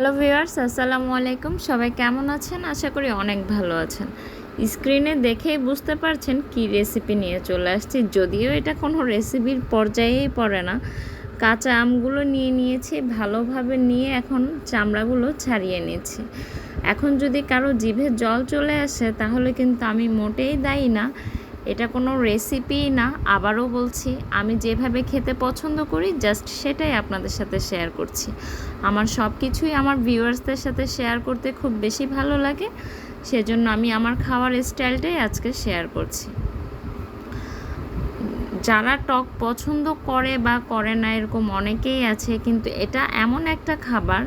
Hello viewers, আসসালামু আলাইকুম। সবাই কেমন আছেন? আশা করি অনেক ভালো আছেন। স্ক্রিনে দেখেই বুঝতে পারছেন কি রেসিপি নিয়ে চলে আসছি। যদিও এটা কোনো রেসিপির পর্যায়েই পড়ে না। কাঁচা আমগুলো নিয়ে নিয়েছি, ভালোভাবে নিয়ে এখন চামড়াগুলো ছাড়িয়ে নিচ্ছি। এখন যদি কারও জিভে জল চলে আসে, তাহলে কিন্তু আমি মোটেই দায়ী না। এটা কোনো রেসিপি না, আবারও বলছি, আমি যেভাবে খেতে পছন্দ করি জাস্ট সেটাই আপনাদের সাথে শেয়ার করছি। আমার সব কিছুই আমার ভিউয়ার্সদের সাথে শেয়ার করতে খুব বেশি ভালো লাগে, সেজন্য আমি আমার খাওয়ার স্টাইলটাই আজকে শেয়ার করছি। যারা টক পছন্দ করে বা করে না, এরকম অনেকেই আছে, কিন্তু এটা এমন একটা খাবার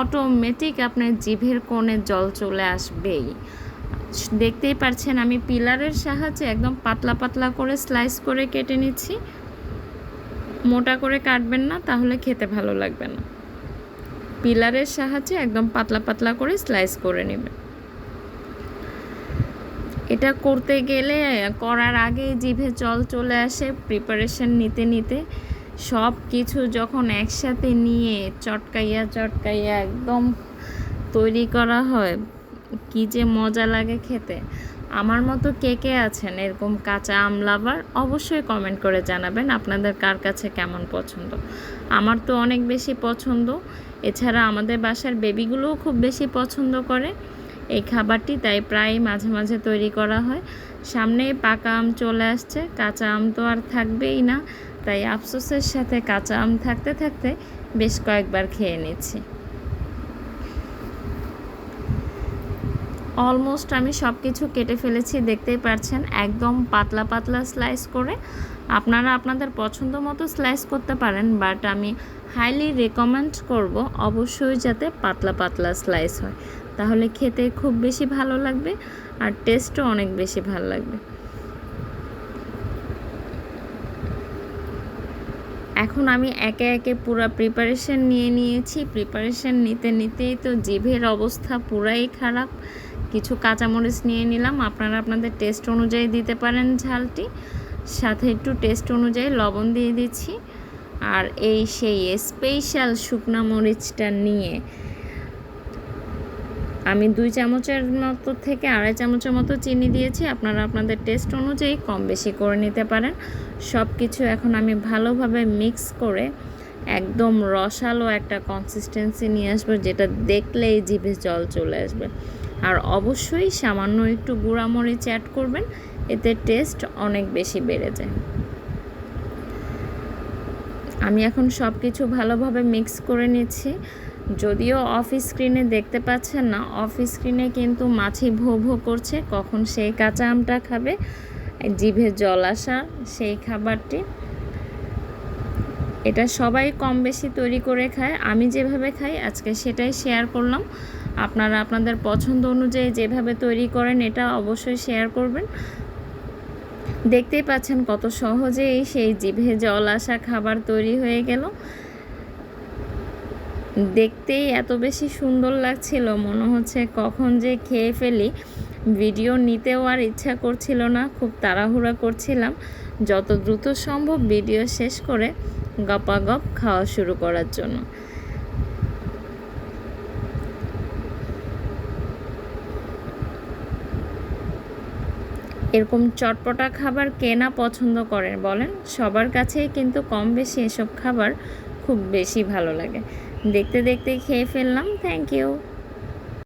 অটোমেটিক আপনার জিভের কোণে জল চলে আসবেই। দেখতেই পাচ্ছেন আমি পিলারের সাহায্যে একদম পাতলা পাতলা করে স্লাইস করে কেটে নিচ্ছি। মোটা করে কাটবেন না, তাহলে খেতে ভালো লাগবে না। পিলারের সাহায্যে একদম পাতলা পাতলা করে স্লাইস করে নেবেন। এটা করতে গেলে, করার আগে জিভে জল চলে আসে প্রিপারেশন নিতে নিতে। সব কিছু যখন একসাথে নিয়ে চটকাইয়া চটকাইয়া একদম তৈরি করা হয় কি যে মজা লাগে খেতে। আমার মতো কে কে আছেন এরকম কাঁচা আম লাভার অবশ্যই কমেন্ট করে জানাবেন আপনাদের কার কাছে কেমন পছন্দ। আমার তো অনেক বেশি পছন্দ। এছাড়া আমাদের বাসার বেবিগুলোও খুব বেশি পছন্দ করে। এই খাবারটি তাই প্রায় মাঝে মাঝে তৈরি করা হয়। সামনে পাকা আম চলে আসছে। কাঁচা আম তো আর থাকবেই না। তাই আফসোসের সাথে কাঁচা আম থাকতে থাকতে বেশ কয়েকবার খেয়ে নিচ্ছি। অলমোস্ট আমি সব কিছু কেটে ফেলেছি, দেখতেই পারছেন, একদম পাতলা পাতলা স্লাইস করে। আপনারা আপনাদের পছন্দ মতো স্লাইস করতে পারেন বাট আমি হাইলি রেকমেন্ড করব অবশ্যই যাতে পাতলা পাতলা স্লাইস হয়। তাহলে খেতে খুব বেশি ভালো লাগবে আর টেস্টও অনেক বেশি ভালো লাগবে। এখন আমি একে একে পুরো প্রিপারেশন নিয়ে নিয়েছি। প্রিপারেশন নিতে নিতেই তো জিভের অবস্থা পুরাই খারাপ। কিছু কাঁচামরিচ নিয়ে নিলাম। আপনারা আপনাদের টেস্ট অনুযায়ী দিতে পারেন ঝালটি। সাথে একটু টেস্ট অনুযায়ী লবণ দিয়ে দিচ্ছি। আর এই সেই স্পেশাল শুকনা মরিচটা নিয়ে আমি দুই চামচের মতো থেকে আড়াই চামচের মতো চিনি দিয়েছি। আপনারা আপনাদের টেস্ট অনুযায়ী কম বেশি করে নিতে পারেন। সব কিছু এখন আমি ভালোভাবে মিক্স করে একদম রসালো একটা কনসিস্টেন্সি নিয়ে আসব, যেটা দেখলেই জিভে জল চলে আসবে। আর অবশ্যই সামান্য একটু গুঁড়ামরিচ অ্যাড করবেন, এতে টেস্ট অনেক বেশি বেড়ে যায়। আমি এখন সব কিছু ভালোভাবে মিক্স করে নিচ্ছি। যদিও অফ স্ক্রিনে দেখতে পাচ্ছেন না অফ স্ক্রিনে কিন্তু মাছি ভো ভো করছে, কখন সেই কাঁচা আমটা খাবে জিভে জল আসা সেই খাবারটি। এটা সবাই কম বেশি তৈরি করে খায়, আমি যেভাবে খাই, আজকে সেটাই শেয়ার করলাম। আপনারা আপনাদের পছন্দ অনুযায়ী যেভাবে তৈরি করেন, এটা অবশ্যই শেয়ার করবেন। দেখতেই পাচ্ছেন কত সহজেই সেই জিভে জল আসা খাবার তৈরি হয়ে গেল। দেখতেই এত বেশি সুন্দর লাগছিল, মনে হচ্ছে কখন যে খেয়ে ফেলি। ভিডিও নিতেও আর ইচ্ছা করছিল না, খুব তাড়াহুড়া করছিলাম। যত দ্রুত সম্ভব ভিডিও শেষ করে গপাগপ খাওয়া শুরু করার জন্য। এরকম চটপটা খাবার কেনা পছন্দ করেন বলেন? সবার কাছেই কিন্তু কম বেশি এসব খাবার খুব বেশি ভালো লাগে। দেখতে দেখতে খেয়ে ফেললাম। Thank you